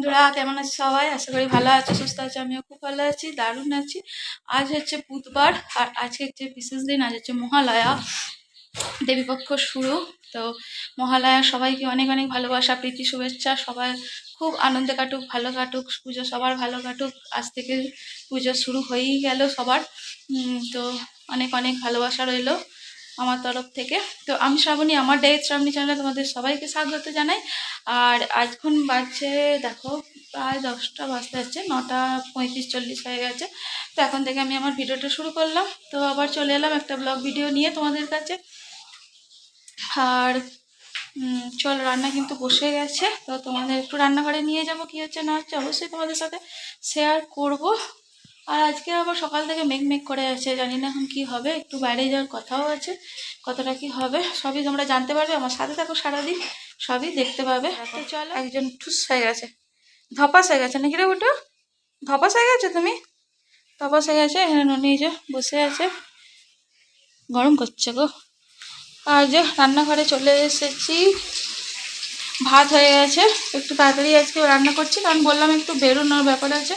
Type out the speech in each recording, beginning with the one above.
বন্ধুরা, কেমন আছে সবাই? আশা করি ভালো আছে, সুস্থ আছে, আমিও খুব ভালো আছি, দারুণ আছি। আজ হচ্ছে বুধবার, আর আজকে হচ্ছে বিশেষ দিন, আজ হচ্ছে মহালয়া, দেবীপক্ষ শুরু। তো মহালয়া, সবাইকে অনেক অনেক ভালোবাসা, প্রীতি, শুভেচ্ছা সবাই খুব আনন্দে কাটুক, ভালো কাটুক, পুজো সবার ভালো কাটুক। আজ থেকে পুজো শুরু হয়েই গেল সবার। তো অনেক অনেক ভালোবাসা রইল। আমার তরফ থেকে। তো আমি শ্রাবণী, আমার ডে শ্রাবণী চ্যানেলে তোমাদের সবাইকে স্বাগত জানাই। আর আজখন বাজছে, দেখো, প্রায় দশটা বাজতে যাচ্ছে, নটা পঁয়ত্রিশ চল্লিশ হয়ে গেছে। তো এখন থেকে আমি আমার ভিডিওটা শুরু করলাম। তো আবার চলে এলাম একটা ব্লগ ভিডিও নিয়ে তোমাদের কাছে। আর চল, রান্না কিন্তু বসে গেছে। তো তোমাদের একটু রান্নাঘরে নিয়ে যাব, কি হচ্ছে না হচ্ছে অবশ্যই তোমাদের সাথে শেয়ার করব। আর আজকে আবার সকাল থেকে মেঘ মেঘ করে আছে জানি না এখন কি হবে একটু বাইরে যাওয়ার কথাও আছে কতটা কি হবে সবই তোমরা জানতে পারবে আমার সাথে থাকো সারাদিন সবই দেখতে পাবে। তো চলো। একজন ঠুস হয়ে গেছে ধপাস হয়ে গেছে নাকি রে ওটা ধপাস হয়ে গেছে তুমি? ধপাস হয়ে গেছে এখানে ননি যে বসে আছে। গরম করছে গো। আর যে রান্নাঘরে চলে এসেছি ভাত হয়ে গেছে একটু তাড়াতাড়ি আজকে রান্না করছি কারণ বললাম একটু বেরোনোর ব্যাপার আছে।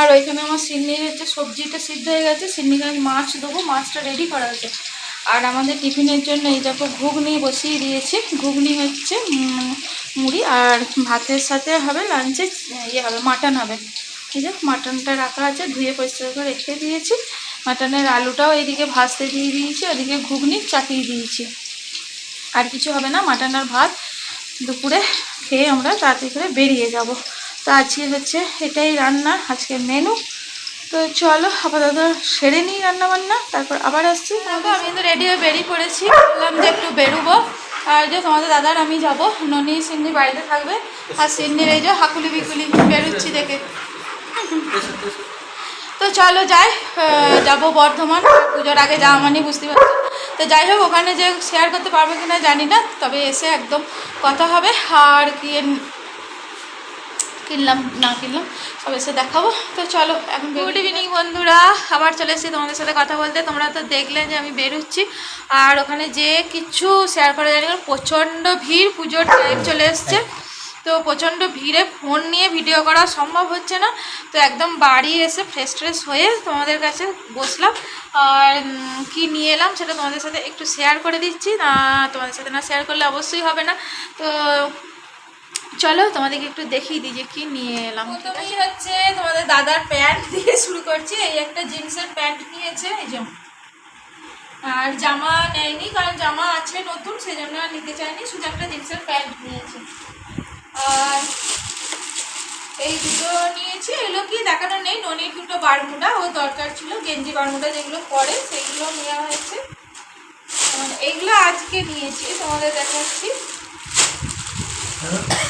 আর ওইখানে আমার সিন্নির হচ্ছে সবজিটা সিদ্ধ হয়ে গেছে, সিন্নিকে আমি মাছ দেবো, মাছটা রেডি করা আছে আর আমাদের টিফিনের জন্য এই দেখো ঘুগনি বসিয়ে দিয়েছি। ঘুগনি হচ্ছে মুড়ি আর ভাতের সাথে হবে লাঞ্চে ইয়ে হবে মাটন হবে। ঠিক আছে? মাটনটা রাখা আছে, ধুয়ে পরিষ্কার করে রেখে দিয়েছি। মাটনের আলুটাও এইদিকে ভাজতে দিয়ে দিয়েছি, ওদিকে ঘুগনি চাপিয়ে দিয়েছি। আর কিছু হবে না মাটন আর ভাত দুপুরে খেয়ে আমরা তাড়াতাড়ি করে বেরিয়ে যাব। তো আজকে হচ্ছে এটাই রান্না আজকে মেনু তো চলো, আপাতত সেরে নিই রান্না বান্না তারপর আবার আসছি। আমি তো রেডি হয়ে বেরিয়ে পড়েছি। বললাম যে একটু বেরোবো। আর যে তোমাদের দাদার আমি যাব, ননি সিন্নি বাড়িতে থাকবে। আর সিন্নির এই যে হাকুলি বিকুলি বেরোচ্ছি দেখে। তো চলো যাই যাব বর্ধমান। পুজোর আগে যাওয়া মানে বুঝতে পারছি। তো যাই হোক, ওখানে যে শেয়ার করতে পারব কিনা জানি না, তবে এসে একদম কথা হবে। আর কি কিনলাম, না কিনলাম সব এসে দেখাবো। তো চলো, এখন গুড ইভিনিং বন্ধুরা। আবার চলে এসেছি তোমাদের সাথে কথা বলতে। তোমরা তো দেখলে যে আমি বেরোচ্ছি। আর ওখানে যে কিছু শেয়ার করা যায়নি কারণ প্রচণ্ড ভিড়, পুজোর টাইম চলে এসছে। তো প্রচণ্ড ভিড়ে ফোন নিয়ে ভিডিও করা সম্ভব হচ্ছে না। তো একদম বাড়ি এসে ফ্রেশ ট্রেশ হয়ে তোমাদের কাছে বসলাম। আর কি নিয়ে এলাম সেটা তোমাদের সাথে একটু শেয়ার করে দিচ্ছি। না, তোমাদের সাথে না শেয়ার করলে অবশ্যই হবে না। তো চলো তোমাদেরকে একটু দেখিয়ে দিই যে কি নিয়ে এলাম। প্রথমেই হচ্ছে তোমাদের দাদার প্যান্ট দিয়ে শুরু করছি। এই একটা জিন্সের প্যান্ট নিয়েছে, এই যে। আর জামা নেয়নি, কারণ জামা আছে নতুন সেই জন্য আর নিতে চাইনি, শুধু একটা জিন্সের প্যান্ট নিয়েছে। আর এই দুটো নিয়েছি, এগুলো কি দেখানো নেই ননির দুটো বারমুডা ও দরকার ছিল, গেঞ্জি বারমুডা যেগুলো পরে, সেগুলো নেওয়া হয়েছে। এইগুলো আজকে নিয়েছি, তোমাদের দেখাচ্ছি।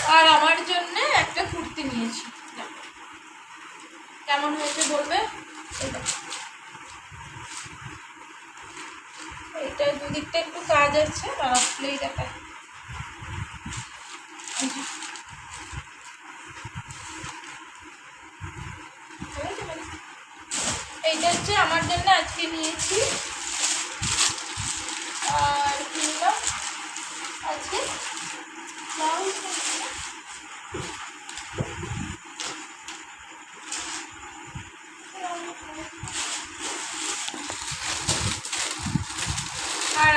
আর আমার জন্য একটা কুর্তি নিয়েছি কেমন হয়েছে বলবে এটা দেখো। দুদিকটা একটু কাজ আছে রাখলেই মানে? এইটা হচ্ছে আমার জন্য আজকে নিয়েছি আর কিনলাম আজকে ব্লাউজ নিয়েছি না? আর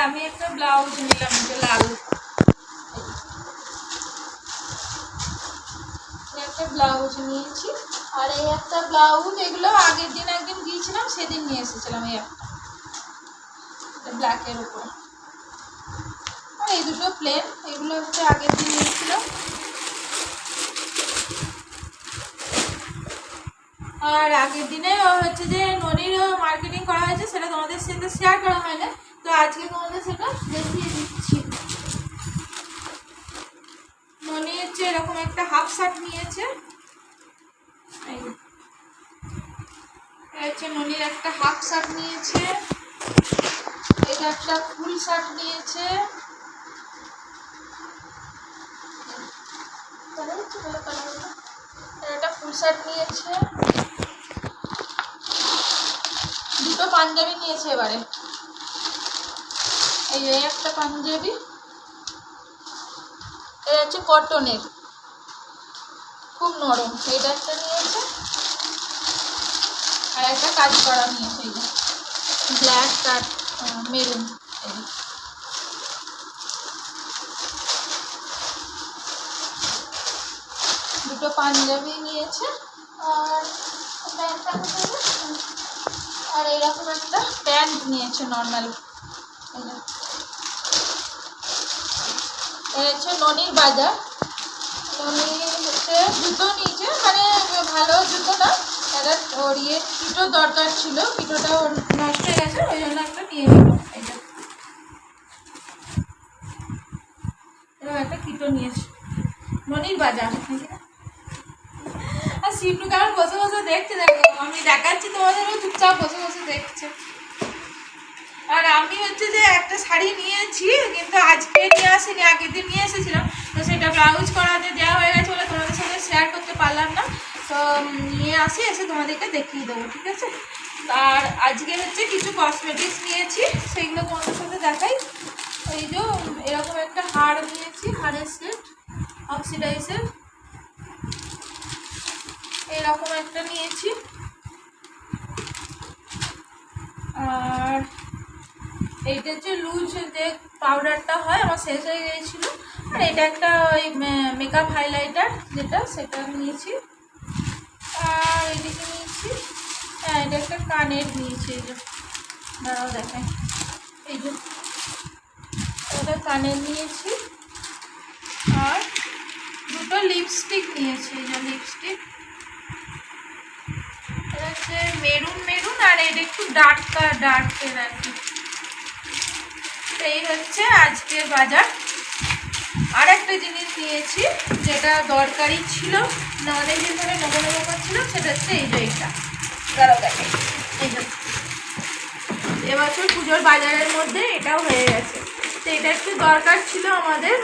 আমি একটা ব্লাউজ নিলাম যে লাল। একটা ব্লাউজ নিয়েছি। আর এই একটা ব্লাউজ, এগুলো আগের দিন একদিন গিয়েছিলাম, সেদিন নিয়ে এসেছিলাম এই একটা। ব্ল্যাকের উপর। এই দুটো প্লেন এগুলো হচ্ছে আগের দিন নিয়েছিলাম আর আগের দিনে হচ্ছে যে ননির মার্কেটিং করা হয়েছে, সেটা তোমাদের সাথে শেয়ার করা হয় না তো আজকে তোমাদের সেটা দেখিয়ে দিচ্ছি। ননি হচ্ছে এরকম একটা হাফ শার্ট নিয়েছে। হচ্ছে ননির একটা হাফ শার্ট নিয়েছে। এটা একটা ফুল শার্ট নিয়েছে। আর একটা ফুল শার্ট নিয়েছে। দুটো পাঞ্জাবি নিয়েছে এবারে। এই একটা পাঞ্জাবি এটা হচ্ছে কটনের। খুব নরম এটা একটা নিয়েছে। আর একটা কাজ করা নিয়েছে, এই ব্ল্যাক আর মেরুন, এই যে। দুটো পাঞ্জাবি নিয়েছে, আর? আর এরকম একটা প্যান্ট নিয়েছে নর্মাল হচ্ছে ননির বাজার। ননি জুতো নিয়েছে মানে ভালো জুতো না একটা ওর ইয়ে কিটো দরকার ছিল কিটোটা ওর নষ্ট হয়ে গেছে, ওই জন্য একটা নিয়ে নিল। একটা কিটো নিয়েছে। ননির বাজার। সিটু কেমন বসে বসে দেখছে দেখো। আমি দেখাচ্ছি তোমাদেরও চুপচাপ বসে বসে দেখছে। আর আমি হচ্ছে যে একটা শাড়ি নিয়েছি, কিন্তু আজকে নিয়ে আসিনি, আগের দিন নিয়ে এসেছিলাম। তো সেটা ব্লাউজ করাতে দেওয়া হয়ে গেছে বলে তোমাদের সাথে শেয়ার করতে পারলাম না। তো নিয়ে আসি, এসে তোমাদেরকে দেখিয়ে দেবো, ঠিক আছে? আর আজকে হচ্ছে কিছু কসমেটিক্স নিয়েছি সেইগুলো তোমাদের সাথে দেখাই। এই যে এরকম একটা হার নিয়েছি, হারের সেট অক্সিডাইসের এরকম একটা নিয়েছি। আর এইটা যে লুজ যে পাউডারটা হয়, আমার শেষ হয়ে গিয়েছিল। আর এটা একটা ওই মেকআপ হাইলাইটার যেটা, সেটা নিয়েছি। আর এদিকে নিয়েছি হ্যাঁ এটা একটা কানের নিয়েছি, এই যে। দাঁড়াও দেখাই এই যে, এটা কানের নিয়েছি। আর দুটো লিপস্টিক নিয়েছি, এই যে লিপস্টিক হচ্ছে মেরুন মেরুন আর এটা একটু ডার্ক ডার্কের আর কি। এই হচ্ছে আজকের বাজার। আর একটা জিনিস নিয়েছি, যেটা দরকারি ছিল না অনেক দিন ধরে নেব নেব করছিল সেটা হচ্ছে এই যে দেখে। এই যে। এবছর পুজোর বাজারের মধ্যে এটাও হয়ে গেছে। তো এটা একটু দরকার ছিল আমাদের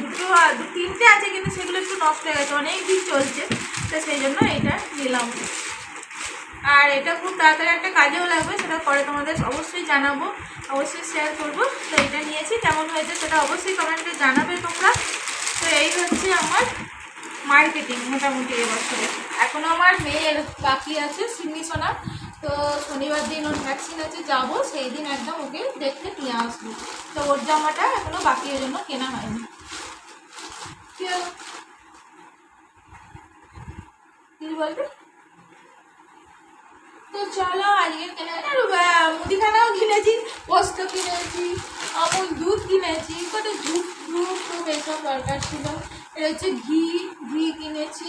দুটো, তিনটে আছে, কিন্তু সেগুলো একটু নষ্ট হয়ে গেছে, অনেক দিন চলছে। তো সেই জন্য এটা নিলাম। আর এটা খুব তাড়াতাড়ি একটা কাজেও লাগবে, সেটা পরে তোমাদের অবশ্যই জানাব, অবশ্যই শেয়ার করব। তো এটা নিয়েছি, কেমন হয়েছে সেটা অবশ্যই কমেন্টে জানাবে তোমরা। তো এই হচ্ছে আমার মার্কেটিং মোটামুটি এবছরে। এখনও আমার মেয়ের বাকি আছে, সিন্নি সোনা। তো শনিবার দিন ওর ভ্যাকসিন আছে, যাব, সেই দিন একদম ওকে দেখতে নিয়ে আসব। তো ওর জামাটা এখনও বাকি জন্য কেনা হয়নি? কি বলবে? তো চলো, আজকে কেনাকাটা মুদিখানাও কিনেছি পোস্ত কিনেছি আমুল দুধ কিনেছি কত ধূপ ধূপ খুব এসব দরকার ছিল। এটা হচ্ছে ঘি ঘি কিনেছি।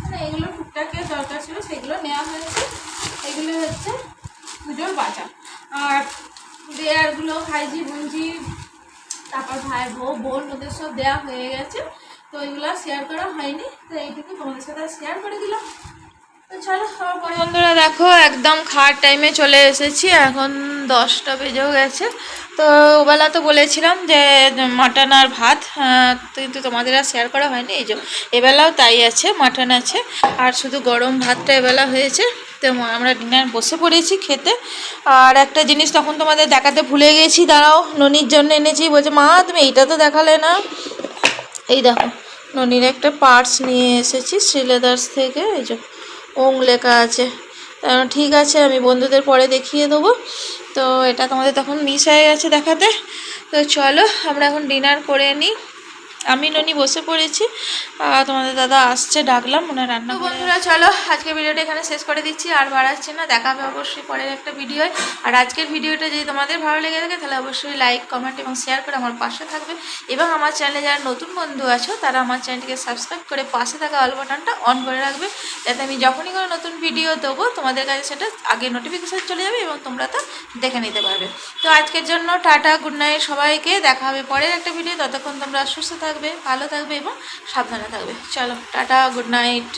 মানে এগুলো টুকটাকের দরকার ছিল, সেগুলো নেওয়া হয়েছে। এগুলো হচ্ছে পুজোর বাজার। আর দেয়ারগুলো, ভাইজি বুঞ্জি তারপর ভাই, বউ, বোন, ওদের সব দেওয়া হয়ে গেছে। তো এগুলো শেয়ার করা হয়নি, তো এইটুকু তোমাদের সাথে শেয়ার করে দিলাম। আমার বন্ধুরা দেখো, একদম খাওয়ার টাইমে চলে এসেছি। এখন দশটা বেজেও গেছে। তো ওবেলা তো বলেছিলাম যে, মাটন আর ভাত কিন্তু তোমাদের আর শেয়ার করা হয়নি। এই যে, এবেলাও তাই আছে, মাটন আছে। আর শুধু গরম ভাতটা এবেলা হয়েছে। তো আমরা ডিনার বসে পড়েছি খেতে। আর একটা জিনিস তখন তোমাদের দেখাতে ভুলে গেছি, দাঁড়াও, ননির জন্য এনেছি। বলছে, মা, তুমি এইটা তো দেখালে না? এই দেখো, ননির একটা পার্স নিয়ে এসেছি শ্রীলেদার্স থেকে। এই যে ওং লেখা আছে। ঠিক আছে, আমি বন্ধুদের পরে দেখিয়ে দেবো। তো এটা তোমাদের তখন মিস হয়ে গেছে দেখাতে। তো চলো, আমরা এখন ডিনার করে নিই। আমি ননি বসে পড়েছি। তোমাদের দাদা আসছে ডাকলাম মনে হয় রান্না বন্ধুরা চলো আজকের ভিডিওটা এখানে শেষ করে দিচ্ছি আর বাড়াচ্ছি না দেখা হবে অবশ্যই পরের একটা ভিডিও আর আজকের ভিডিওটা যদি তোমাদের ভালো লেগে থাকে তাহলে অবশ্যই লাইক কমেন্ট এবং শেয়ার করে আমার পাশে থাকবে। এবং আমার চ্যানেলে যারা নতুন বন্ধু আছো তারা আমার চ্যানেলটিকে সাবস্ক্রাইব করে পাশে থাকা অল বাটনটা অন করে রাখবে। যাতে আমি যখনই কোনো নতুন ভিডিও দেবো তোমাদের কাছে সেটা আগে নোটিফিকেশান চলে যাবে এবং তোমরা তা দেখে নিতে পারবে। তো আজকের জন্য টাটা গুড নাইট সবাইকে দেখা হবে পরের একটা ভিডিও ততক্ষণ তোমরা সুস্থ থাকবে ভালো থাকবে এবং সাবধানে থাকবে। চলো টাটা গুড নাইট।